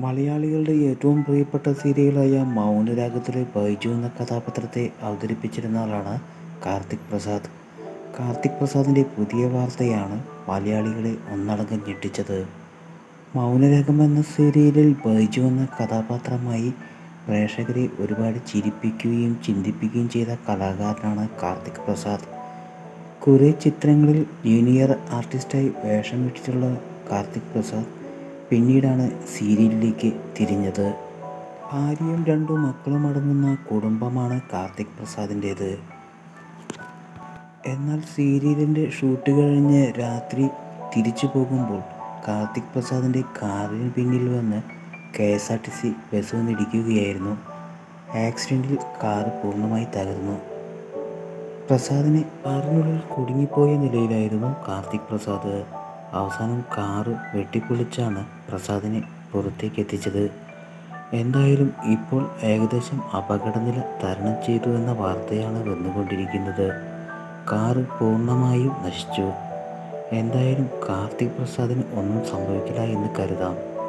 മലയാളികളുടെ ഏറ്റവും പ്രിയപ്പെട്ട സീരിയലായ മൗനരാഗത്തിലെ ബൈജു എന്ന കഥാപാത്രത്തെ അവതരിപ്പിച്ചിരുന്ന ആളാണ് കാർത്തിക് പ്രസാദ്. കാർത്തിക് പ്രസാദിന്റെ പുതിയ വാർത്തയാണ് മലയാളികളെ ഒന്നടങ്കം ഞെട്ടിച്ചത്. മൗനരാഗം എന്ന സീരിയലിൽ ബൈജു എന്ന കഥാപാത്രമായി പ്രേക്ഷകരെ ഒരുപാട് ചിരിപ്പിക്കുകയും ചിന്തിപ്പിക്കുകയും ചെയ്ത കലാകാരനാണ് കാർത്തിക് പ്രസാദ്. കുറേ ചിത്രങ്ങളിൽ ജൂനിയർ ആർട്ടിസ്റ്റായി വേഷം വെച്ചിട്ടുള്ള കാർത്തിക് പ്രസാദ് പിന്നീടാണ് സീരിയലിലേക്ക് തിരിഞ്ഞത്. ഭാര്യയും രണ്ടു മക്കളും അടങ്ങുന്ന കുടുംബമാണ് കാർത്തിക് പ്രസാദിന്റേത് എന്നാൽ സീരിയലിന്റെ ഷൂട്ട് കഴിഞ്ഞ് രാത്രി തിരിച്ചു പോകുമ്പോൾ കാർത്തിക് പ്രസാദിന്റെ കാറിന് പിന്നിൽ വന്ന് K S R T C bus വന്നിടിക്കുകയായിരുന്നു. ആക്സിഡന്റിൽ കാർ പൂർണമായി തകർന്നു. പ്രസാദിനെ കാറിനുള്ളിൽ കുടുങ്ങിപ്പോയ നിലയിലായിരുന്നു കാർത്തിക് പ്രസാദ്. അവസാനം കാറ് വെട്ടിപ്പൊളിച്ചാണ് പ്രസാദിനെ പുറത്തേക്ക് എത്തിച്ചത് എന്തായാലും ഇപ്പോൾ ഏകദേശം അപകടനില തരണം ചെയ്തു എന്ന വാർത്തയാണ് വന്നുകൊണ്ടിരിക്കുന്നത്. കാറ് പൂർണമായും നശിച്ചു. എന്തായാലും കാർത്തിക് പ്രസാദിന് ഒന്നും സംഭവിക്കില്ല എന്ന് കരുതാം.